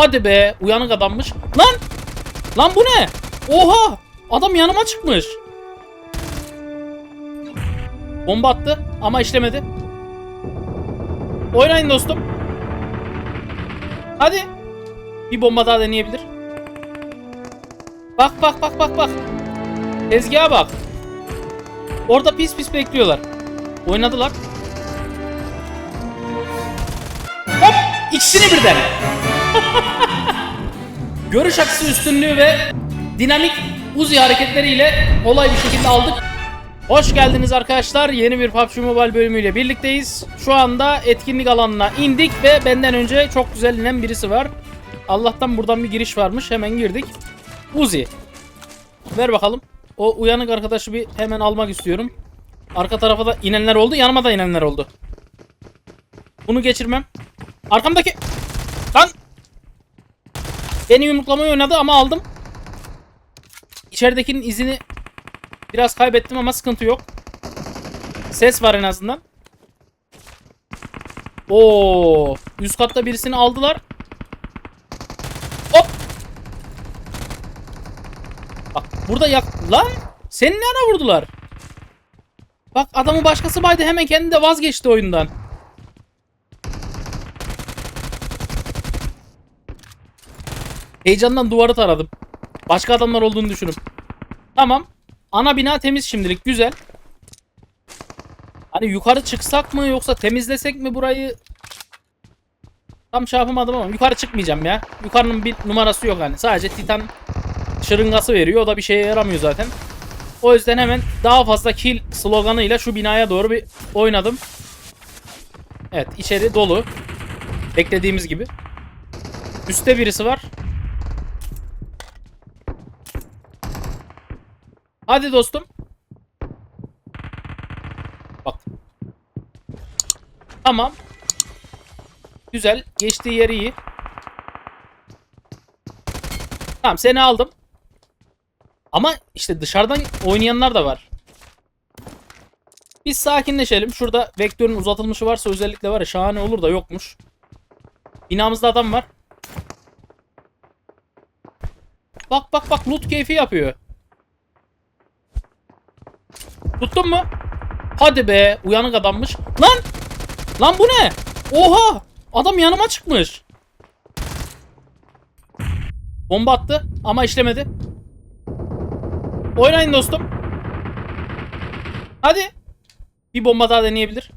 Hadi be uyanık adammış. Lan! Lan bu ne? Oha! Adam yanıma çıkmış. Bomba attı ama işlemedi. Oynayın dostum. Hadi. Bir bomba daha deneyebilir. Bak bak bak bak bak. Tezgaha bak. Orada pis pis bekliyorlar. Oynadılar. Hop! İkisini birden. Görüş açısı üstünlüğü ve dinamik Uzi hareketleriyle kolay bir şekilde aldık. Hoş geldiniz arkadaşlar. Yeni bir PUBG Mobile bölümüyle birlikteyiz. Şu anda etkinlik alanına indik ve benden önce çok güzel inen birisi var. Allah'tan buradan bir giriş varmış. Hemen girdik. Uzi. Ver bakalım. O uyanık arkadaşı bir hemen almak istiyorum. Arka tarafa da inenler oldu. Yanıma da inenler oldu. Bunu geçirmem. Arkamdaki... Lan! Beni yumruklamayı oynadı ama aldım. İçeridekinin izini biraz kaybettim ama sıkıntı yok. Ses var en azından. Oo, üst katta birisini aldılar. Hop. Bak burada yak lan seni ne ara vurdular? Bak adamı başkası baydı hemen kendi de vazgeçti oyundan. Heyecandan duvarı taradım. Başka adamlar olduğunu düşünüp. Tamam. Ana bina temiz şimdilik. Güzel. Hani yukarı çıksak mı yoksa temizlesek mi burayı? Tam şey yapamadım ama yukarı çıkmayacağım ya. Yukarının bir numarası yok hani. Sadece titan şırıngası veriyor. O da bir şeye yaramıyor zaten. O yüzden hemen daha fazla kill sloganıyla şu binaya doğru bir oynadım. Evet içeri dolu. Beklediğimiz gibi. Üste birisi var. Hadi dostum. Bak. Tamam. Güzel. Geçtiği yeri iyi. Tamam seni aldım. Ama işte dışarıdan oynayanlar da var. Biz sakinleşelim. Şurada vektörün uzatılmışı varsa özellikle var ya şahane olur da yokmuş. Binamızda adam var. Bak bak bak loot keyfi yapıyor. Tuttun mu? Hadi be uyanık adammış. Lan! Lan bu ne? Oha! Adam yanıma çıkmış. Bomba attı ama işlemedi. Oynayın dostum. Hadi. Bir bomba daha deneyebilir.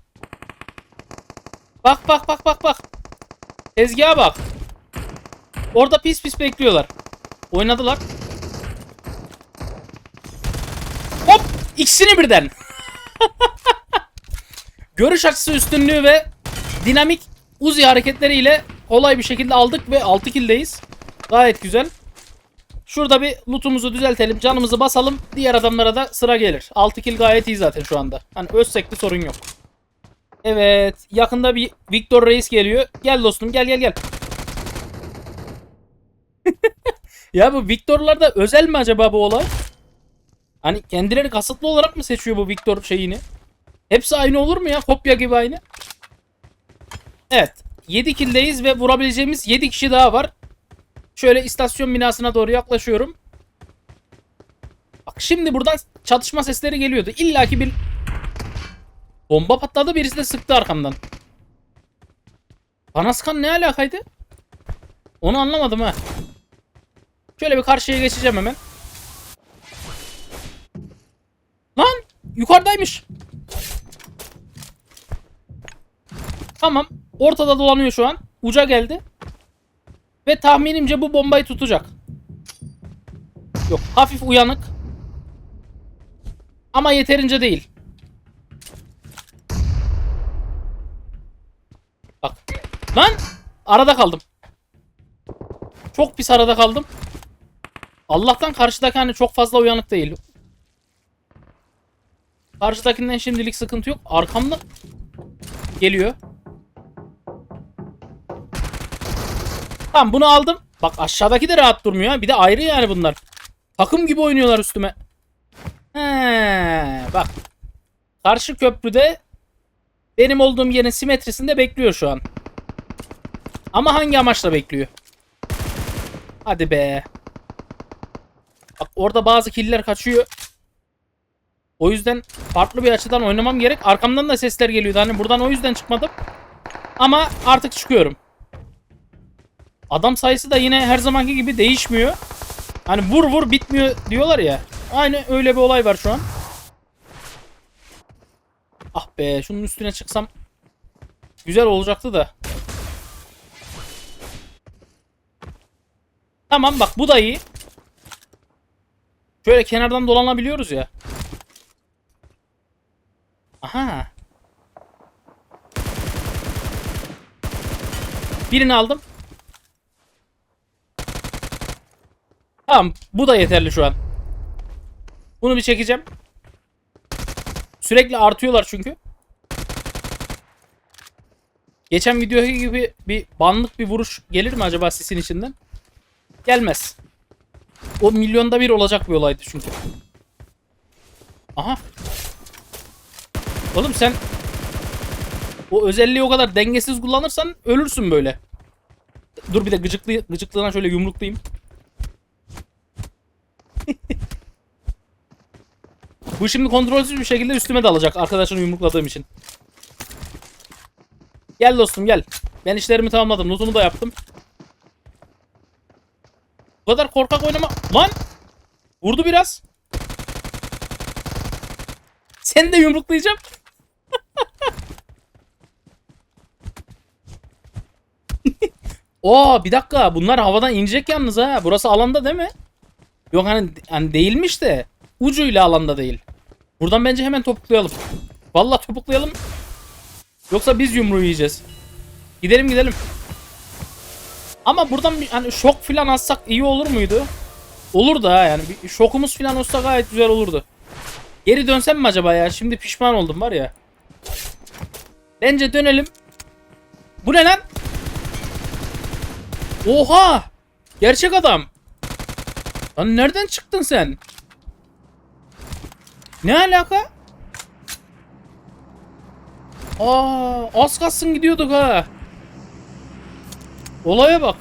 Bak bak bak bak bak. Tezgaha bak. Orada pis pis bekliyorlar. Oynadılar. Hop! İkisini birden. Görüş açısı üstünlüğü ve dinamik Uzi hareketleriyle kolay bir şekilde aldık ve 6 kill'deyiz. Gayet güzel. Şurada bir lootumuzu düzeltelim. Canımızı basalım. Diğer adamlara da sıra gelir. 6 kill gayet iyi zaten şu anda. Hani ölsek sorun yok. Evet. Yakında bir Victor Reis geliyor. Gel dostum gel gel gel. ya bu Victor'larda özel mi acaba bu olay? Hani kendileri kasıtlı olarak mı seçiyor bu Victor şeyini? Hepsi aynı olur mu ya? Kopya gibi aynı. Evet. 7 kill'deyiz ve vurabileceğimiz 7 kişi daha var. Şöyle istasyon binasına doğru yaklaşıyorum. Bak şimdi buradan çatışma sesleri geliyordu. İlla ki bir bomba patladı birisi de sıktı arkamdan. Bana sıkan ne alakaydı? Onu anlamadım ha. Şöyle bir karşıya geçeceğim hemen. Lan yukarıdaymış. Tamam. Ortada dolanıyor şu an. Uca geldi. Ve tahminimce bu bombayı tutacak. Yok hafif uyanık. Ama yeterince değil. Bak. Lan arada kaldım. Çok pis arada kaldım. Allah'tan karşıdaki hani çok fazla uyanık değil. Karşıdakinden şimdilik sıkıntı yok. Arkamda geliyor. Tamam bunu aldım. Bak aşağıdaki de rahat durmuyor. Bir de ayrı yani bunlar. Takım gibi oynuyorlar üstüme. He, bak. Karşı köprüde benim olduğum yerin simetrisinde bekliyor şu an. Ama hangi amaçla bekliyor? Hadi be. Bak orada bazı killer kaçıyor. O yüzden farklı bir açıdan oynamam gerek. Arkamdan da sesler geliyordu. Hani buradan o yüzden çıkmadım. Ama artık çıkıyorum. Adam sayısı da yine her zamanki gibi değişmiyor. Hani vur vur bitmiyor diyorlar ya. Aynı öyle bir olay var şu an. Ah be şunun üstüne çıksam güzel olacaktı da. Tamam bak bu da iyi. Şöyle kenardan dolanabiliyoruz ya. Aha. Birini aldım. Tamam bu da yeterli şu an. Bunu bir çekeceğim. Sürekli artıyorlar çünkü. Geçen videodaki gibi bir banlık bir vuruş gelir mi acaba sisin içinden? Gelmez. O milyonda bir olacak bir olaydı çünkü. Aha. Oğlum sen o özelliği o kadar dengesiz kullanırsan ölürsün böyle. Dur bir de gıcıklı, gıcıklığına şöyle yumruklayayım. Bu şimdi kontrolsüz bir şekilde üstüme dalacak arkadaşını yumrukladığım için. Gel dostum gel. Ben işlerimi tamamladım. Notunu da yaptım. Bu kadar korkak oynama. Lan! Vurdu biraz. Sen de yumruklayacağım. Oo bir dakika bunlar havadan inecek yalnız ha. Burası alanda değil mi? Yok hani, hani değilmiş de ucuyla alanda değil. Buradan bence hemen topuklayalım. Vallahi topuklayalım. Yoksa biz yumruğu yiyeceğiz. Gidelim gidelim. Ama buradan bir hani şok falan atsak iyi olur muydu? Olur da yani bir şokumuz falan olsa gayet güzel olurdu. Geri dönsem mi acaba ya? Şimdi pişman oldum var ya. Bence dönelim. Bu ne lan? Oha! Gerçek adam. Lan nereden çıktın sen? Ne alaka? Aa, az kalsın gidiyorduk ha. Olaya bak.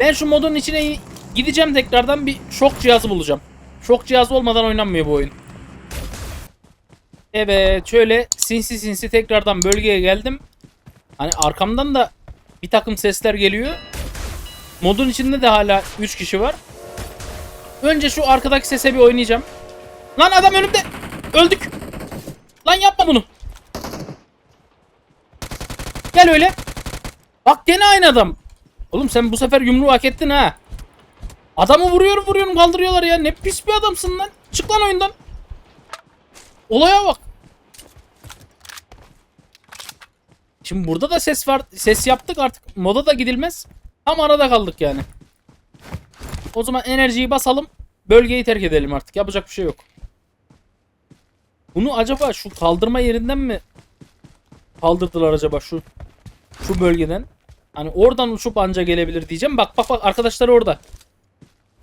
Ben şu modun içine gideceğim tekrardan bir şok cihazı bulacağım. Şok cihazı olmadan oynanmıyor bu oyun. Evet şöyle sinsi sinsi tekrardan bölgeye geldim. Hani arkamdan da bir takım sesler geliyor. Modun içinde de hala 3 kişi var. Önce şu arkadaki sese bir oynayacağım. Lan adam önümde. Öldük. Lan yapma bunu. Gel öyle. Bak gene aynı adam. Oğlum sen bu sefer yumruğu hak ettin ha. Adamı vuruyorum vuruyorum kaldırıyorlar ya. Ne pis bir adamsın lan. Çık lan oyundan. Olaya bak. Şimdi burada da ses var. Ses yaptık artık. Moda da gidilmez. Tam arada kaldık yani. O zaman enerjiyi basalım. Bölgeyi terk edelim artık. Yapacak bir şey yok. Bunu acaba şu kaldırma yerinden mi kaldırdılar acaba şu şu bölgeden? Hani oradan uçup anca gelebilir diyeceğim. Bak bak bak arkadaşlar orada.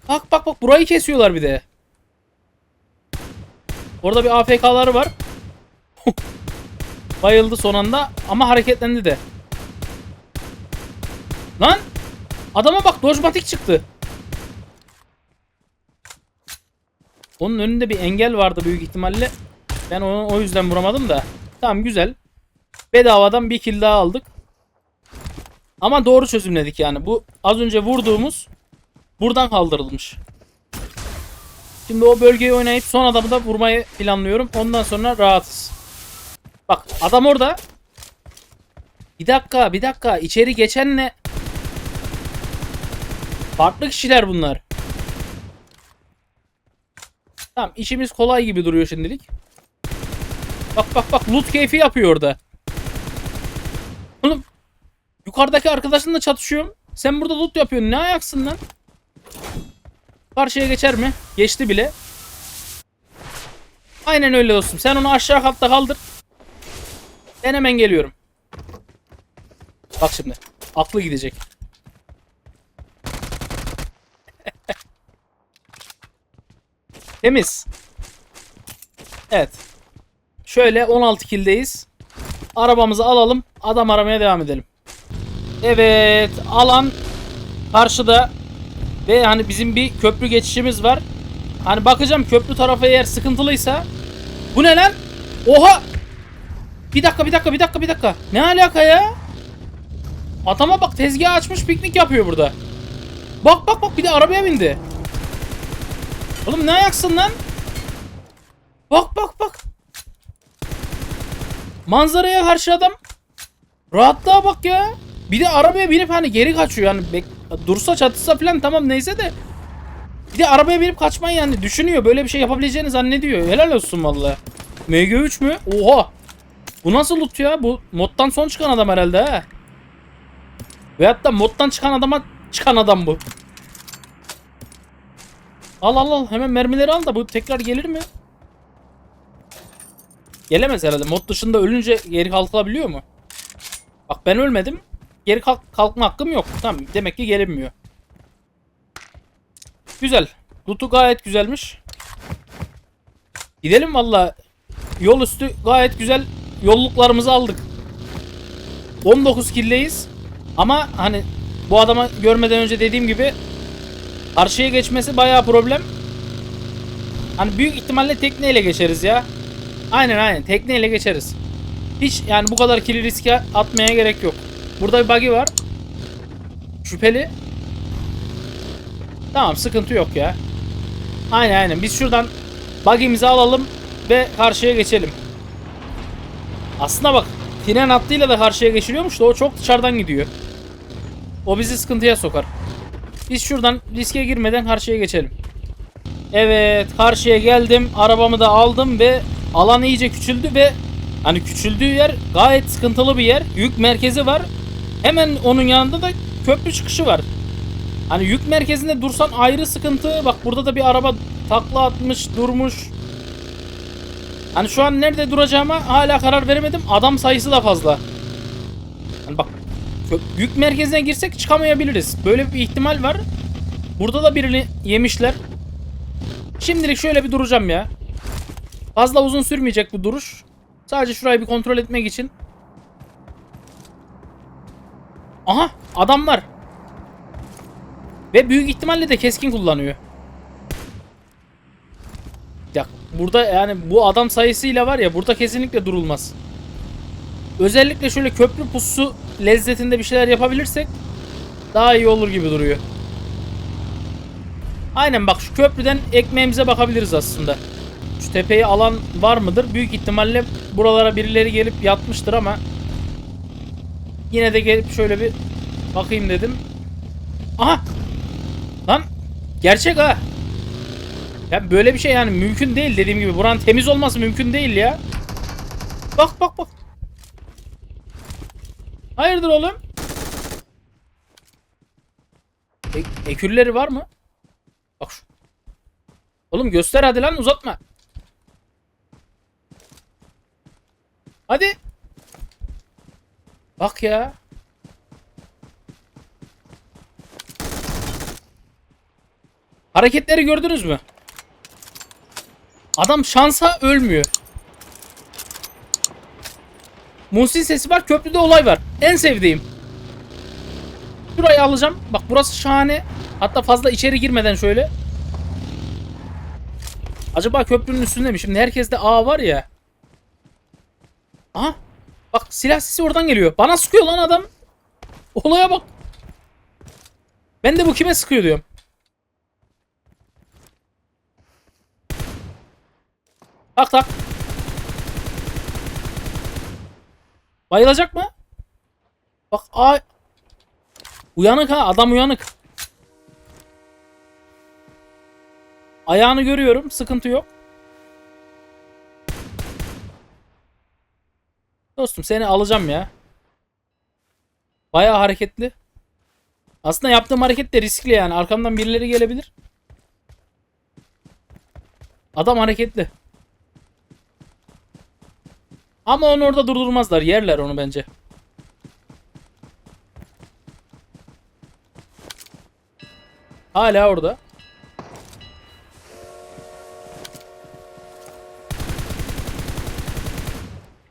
Bak bak bak burayı kesiyorlar bir de. Orada bir AFK'ları var. Bayıldı son anda ama hareketlendi de. Lan! Adama bak dojmatik çıktı. Onun önünde bir engel vardı büyük ihtimalle. Ben onu o yüzden vuramadım da. Tamam güzel. Bedavadan bir kill daha aldık. Ama doğru çözümledik yani. Bu az önce vurduğumuz buradan kaldırılmış. Şimdi o bölgeyi oynayıp son adamı da vurmayı planlıyorum. Ondan sonra rahatız. Bak adam orada. Bir dakika bir dakika. içeri geçenle farklı kişiler bunlar. Tamam işimiz kolay gibi duruyor şimdilik. Bak bak bak loot keyfi yapıyor orada. Oğlum yukarıdaki arkadaşınla çatışıyorum. Sen burada loot yapıyorsun. Ne ayaksın lan? Karşıya geçer mi? Geçti bile. Aynen öyle dostum. Sen onu aşağı katta kaldır. Ben hemen geliyorum. Bak şimdi. Aklı gidecek. Temiz. Evet. Şöyle 16 kildeyiz. Arabamızı alalım. Adam aramaya devam edelim. Evet. Alan karşıda Ve hani bizim bir köprü geçişimiz var. Hani bakacağım köprü tarafı eğer sıkıntılıysa. Bu ne lan? Oha! Bir dakika bir dakika bir dakika bir dakika. Ne alaka ya? Adama bak tezgah açmış piknik yapıyor burada. Bak bak bak bir de arabaya bindi. Oğlum ne ayaksın lan? Bak bak bak. Manzaraya karşı adam rahatlığa bak ya. Bir de arabaya binip hani geri kaçıyor yani bek- dursa çatışsa falan tamam neyse de bir de arabaya binip kaçmayı yani düşünüyor böyle bir şey yapabileceğini zannediyor. Helal olsun vallahi. MG3 mü? Oha. Bu nasıl loot ya? Bu moddan son çıkan adam herhalde ha. Veyahut da moddan çıkan adama çıkan adam bu. Al al al hemen mermileri al da bu tekrar gelir mi? Gelemez herhalde. Mod dışında ölünce geri kalkılabiliyor mu? Bak ben ölmedim. Geri kalk kalkma hakkım yok. Tamam demek ki gelinmiyor. Güzel. Loot'u gayet güzelmiş. Gidelim valla. Yol üstü gayet güzel yolluklarımızı aldık. 19 killeyiz. Ama hani bu adama görmeden önce dediğim gibi karşıya geçmesi bayağı problem. Hani büyük ihtimalle tekneyle geçeriz ya. Aynen aynen tekneyle geçeriz. Hiç yani bu kadar kili riske atmaya gerek yok. Burada bir buggy var. Şüpheli. Tamam sıkıntı yok ya. Aynen aynen biz şuradan buggy'mizi alalım ve karşıya geçelim. Aslında bak fren hattıyla da karşıya geçiliyormuş da o çok dışarıdan gidiyor. O bizi sıkıntıya sokar. Biz şuradan riske girmeden karşıya geçelim. Evet karşıya geldim. Arabamı da aldım ve alan iyice küçüldü ve hani küçüldüğü yer gayet sıkıntılı bir yer. Yük merkezi var. Hemen onun yanında da köprü çıkışı var. Hani yük merkezinde dursan ayrı sıkıntı. Bak burada da bir araba takla atmış, durmuş. Hani şu an nerede duracağıma hala karar veremedim. Adam sayısı da fazla. Hani bak yük merkezine girsek çıkamayabiliriz. Böyle bir ihtimal var. Burada da birini yemişler. Şimdilik şöyle bir duracağım ya. Fazla uzun sürmeyecek bu duruş. Sadece şurayı bir kontrol etmek için. Aha adam var. Ve büyük ihtimalle de keskin kullanıyor. Ya burada yani bu adam sayısıyla var ya burada kesinlikle durulmaz. Özellikle şöyle köprü pusu lezzetinde bir şeyler yapabilirsek daha iyi olur gibi duruyor. Aynen bak şu köprüden ekmeğimize bakabiliriz aslında. Şu tepeyi alan var mıdır? Büyük ihtimalle buralara birileri gelip yatmıştır ama yine de gelip şöyle bir bakayım dedim. Aha! Lan gerçek ha. Ya böyle bir şey yani mümkün değil dediğim gibi. Buranın temiz olması mümkün değil ya. Bak bak bak. Hayırdır oğlum? E- ekürleri var mı? Bak şu. Oğlum göster hadi lan uzatma. Hadi. Bak ya. Hareketleri gördünüz mü? Adam şansa ölmüyor. Muhsin sesi var. Köprüde olay var. En sevdiğim. Şurayı alacağım. Bak burası şahane. Hatta fazla içeri girmeden şöyle. Acaba köprünün üstünde mi? Şimdi herkeste A var ya. Aha. Bak silah sesi oradan geliyor. Bana sıkıyor lan adam. Olaya bak. Ben de bu kime sıkıyor diyorum. Tak tak. Bayılacak mı? Bak ay. Uyanık ha adam uyanık. Ayağını görüyorum sıkıntı yok. Dostum seni alacağım ya. Bayağı hareketli. Aslında yaptığım hareket de riskli yani. Arkamdan birileri gelebilir. Adam hareketli. Ama onu orada durdurmazlar. Yerler onu bence. Hala orada.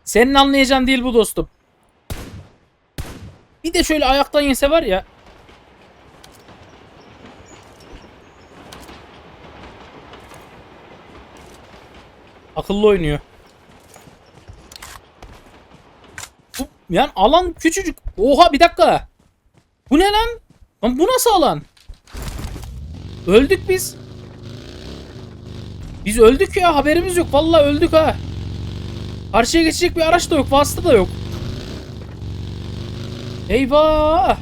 Senin anlayacağın değil bu dostum. Bir de şöyle ayaktan yese var ya. Akıllı oynuyor. Yani alan küçücük. Oha bir dakika. Bu ne lan? Lan bu nasıl alan? Öldük biz. Biz öldük ya haberimiz yok. Vallahi öldük ha. Karşıya geçecek bir araç da yok. Vasıta da yok. Eyvah.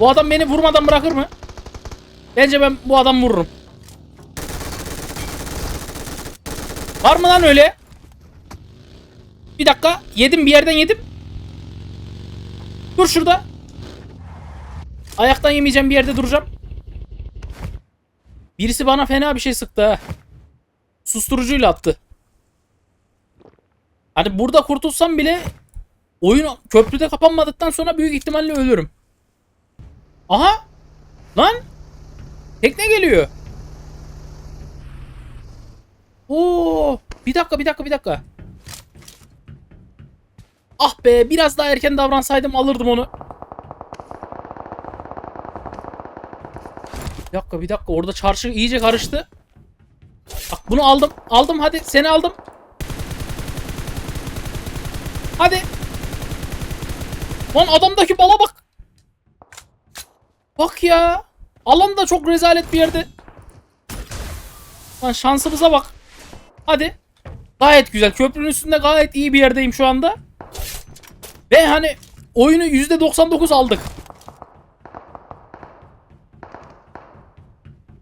Bu adam beni vurmadan bırakır mı? Bence ben bu adam vururum. Var mı lan öyle? Bir dakika. Yedim bir yerden yedim. Dur şurada. Ayaktan yemeyeceğim bir yerde duracağım. Birisi bana fena bir şey sıktı ha. Susturucuyla attı. Hani burada kurtulsam bile oyun köprüde kapanmadıktan sonra büyük ihtimalle ölürüm. Aha! Lan! Tekne geliyor. Oo! Bir dakika, bir dakika, bir dakika. Ah be, biraz daha erken davransaydım alırdım onu. Bir dakika, bir dakika. Orada çarşı iyice karıştı. Bak bunu aldım. Aldım hadi. Seni aldım. Hadi. Lan adamdaki bala bak. Bak ya. Alan da çok rezalet bir yerde. Lan şansımıza bak. Hadi. Gayet güzel. Köprünün üstünde gayet iyi bir yerdeyim şu anda. Ve hani oyunu %99 aldık.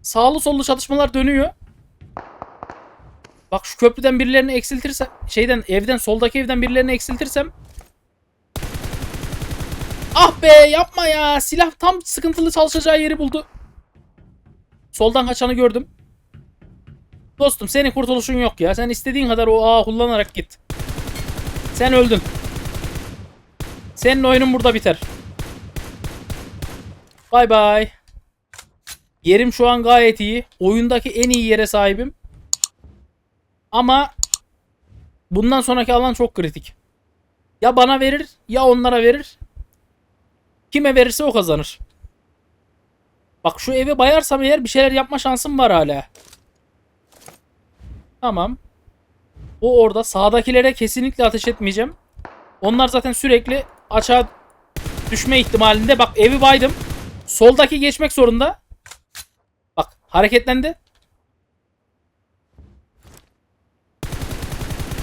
Sağlı sollu çatışmalar dönüyor. Bak şu köprüden birilerini eksiltirsem şeyden evden soldaki evden birilerini eksiltirsem Ah be yapma ya. Silah tam sıkıntılı çalışacağı yeri buldu. Soldan kaçanı gördüm. Dostum senin kurtuluşun yok ya. Sen istediğin kadar o ağı kullanarak git. Sen öldün. Senin oyunun burada biter. Bay bay. Yerim şu an gayet iyi. Oyundaki en iyi yere sahibim. Ama bundan sonraki alan çok kritik. Ya bana verir ya onlara verir. Kime verirse o kazanır. Bak şu eve bayarsam eğer bir şeyler yapma şansım var hala. Tamam. O orada. Sağdakilere kesinlikle ateş etmeyeceğim. Onlar zaten sürekli açığa düşme ihtimalinde. Bak evi baydım. Soldaki geçmek zorunda. Bak hareketlendi.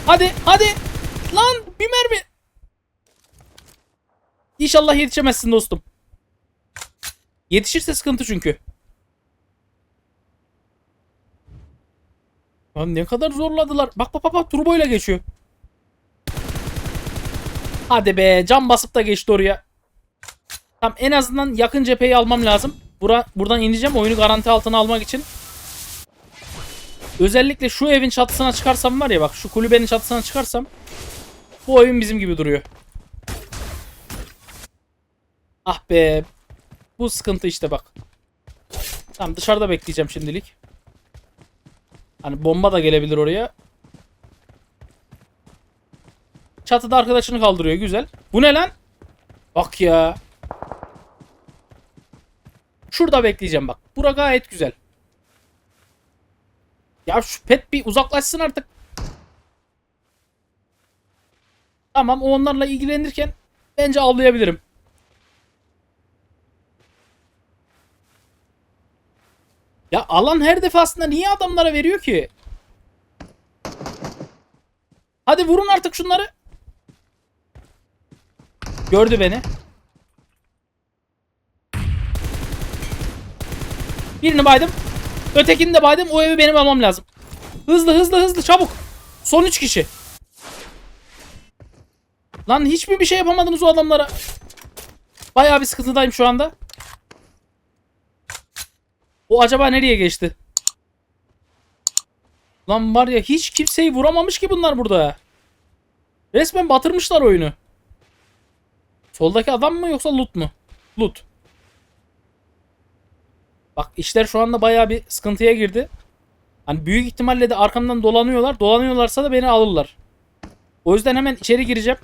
Hadi hadi. Lan bir mermi. İnşallah yetişemezsin dostum. Yetişirse sıkıntı çünkü. Lan ne kadar zorladılar. Bak bak bak bak turboyla geçiyor. Hadi be cam basıp da geçti oraya. Tamam en azından yakın cepheyi almam lazım. Bura, buradan ineceğim oyunu garanti altına almak için. Özellikle şu evin çatısına çıkarsam var ya bak şu kulübenin çatısına çıkarsam bu oyun bizim gibi duruyor. Ah be. Bu sıkıntı işte bak. Tamam dışarıda bekleyeceğim şimdilik. Hani bomba da gelebilir oraya. Çatıda arkadaşını kaldırıyor güzel. Bu ne lan? Bak ya. Şurada bekleyeceğim bak. Bura gayet güzel. Ya şu pet bir uzaklaşsın artık. Tamam o onlarla ilgilenirken bence avlayabilirim. Ya alan her defasında niye adamlara veriyor ki? Hadi vurun artık şunları. Gördü beni. Birini baydım. Ötekini de baydım. O evi benim almam lazım. Hızlı hızlı hızlı çabuk. Son 3 kişi. Lan hiç mi bir şey yapamadınız o adamlara? Bayağı bir sıkıntıdayım şu anda. O acaba nereye geçti? Lan var ya hiç kimseyi vuramamış ki bunlar burada. Resmen batırmışlar oyunu. Soldaki adam mı yoksa loot mu? Loot. Bak işler şu anda bayağı bir sıkıntıya girdi. Hani büyük ihtimalle de arkamdan dolanıyorlar. Dolanıyorlarsa da beni alırlar. O yüzden hemen içeri gireceğim.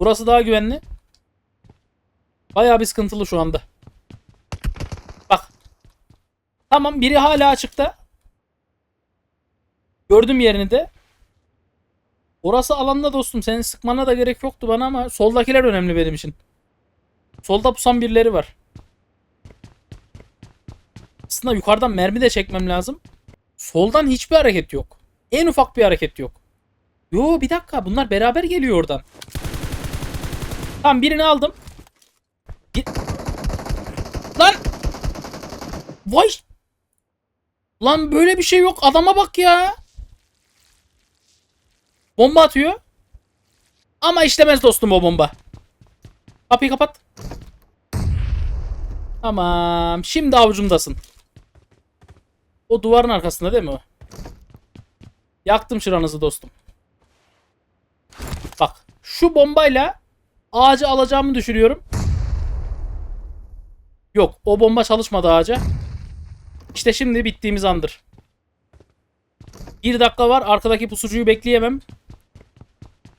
Burası daha güvenli. Bayağı bir sıkıntılı şu anda. Bak. Tamam biri hala açıkta. Gördüm yerini de. Orası alanda dostum. Senin sıkmana da gerek yoktu bana ama soldakiler önemli benim için. Solda pusan birileri var. Aslında yukarıdan mermi de çekmem lazım. Soldan hiçbir hareket yok. En ufak bir hareket yok. Yo bir dakika bunlar beraber geliyor oradan. Tamam birini aldım. Git. Lan. Vay. Lan böyle bir şey yok. Adama bak ya. Bomba atıyor. Ama işlemez dostum o bomba. Kapıyı kapat. Tamam. Şimdi avucumdasın. O duvarın arkasında değil mi o? Yaktım şuranızı dostum. Bak. Şu bombayla ağacı alacağımı düşünüyorum. Yok. O bomba çalışmadı ağaca. İşte şimdi bittiğimiz andır. Bir dakika var. Arkadaki pusucuyu bekleyemem.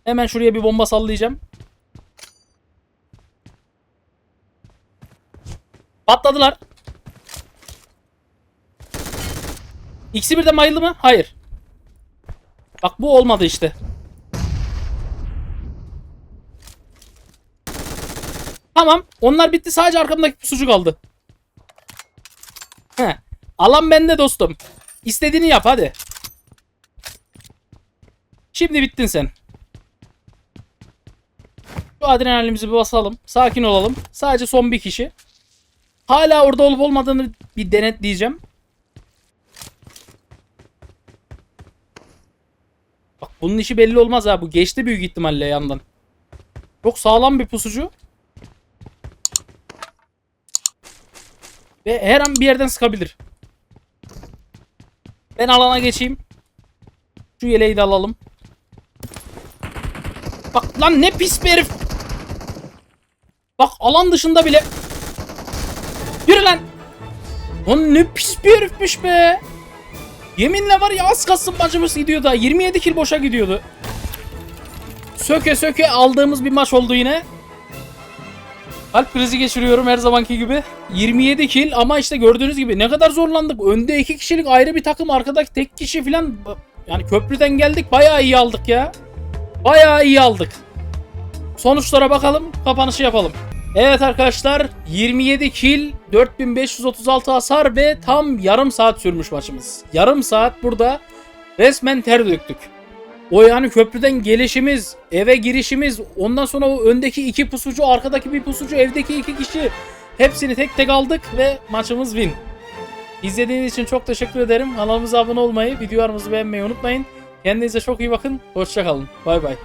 Hemen şuraya bir bomba sallayacağım. Patladılar. İkisi birden bayıldı mı? Hayır. Bak bu olmadı işte. Tamam. Onlar bitti. Sadece arkamdaki pusucu kaldı. Heh. Alan bende dostum. İstediğini yap hadi. Şimdi bittin sen. Adrenalimizi bir basalım. Sakin olalım. Sadece son bir kişi. Hala orada olup olmadığını bir denetleyeceğim. Bak bunun işi belli olmaz ha. Bu geçti büyük ihtimalle yandan. Çok sağlam bir pusucu. Ve her an bir yerden sıkabilir. Ben alana geçeyim. Şu yeleği de alalım. Bak lan ne pis bir herif. Bak alan dışında bile. Yürü lan. Lan ne pis bir herifmiş be. Yeminle var ya az kalsın bacımız gidiyordu ha. 27 kill boşa gidiyordu. Söke söke aldığımız bir maç oldu yine. Kalp krizi geçiriyorum her zamanki gibi. 27 kill ama işte gördüğünüz gibi ne kadar zorlandık. Önde 2 kişilik ayrı bir takım arkadaki tek kişi falan. Yani köprüden geldik bayağı iyi aldık ya. Bayağı iyi aldık. Sonuçlara bakalım kapanışı yapalım. Evet arkadaşlar 27 kill 4536 hasar ve tam yarım saat sürmüş maçımız. Yarım saat burada resmen ter döktük. O yani köprüden gelişimiz, eve girişimiz, ondan sonra o öndeki iki pusucu, arkadaki bir pusucu, evdeki iki kişi hepsini tek tek aldık ve maçımız win. İzlediğiniz için çok teşekkür ederim. Kanalımıza abone olmayı, videolarımızı beğenmeyi unutmayın. Kendinize çok iyi bakın. Hoşçakalın. Bay bay.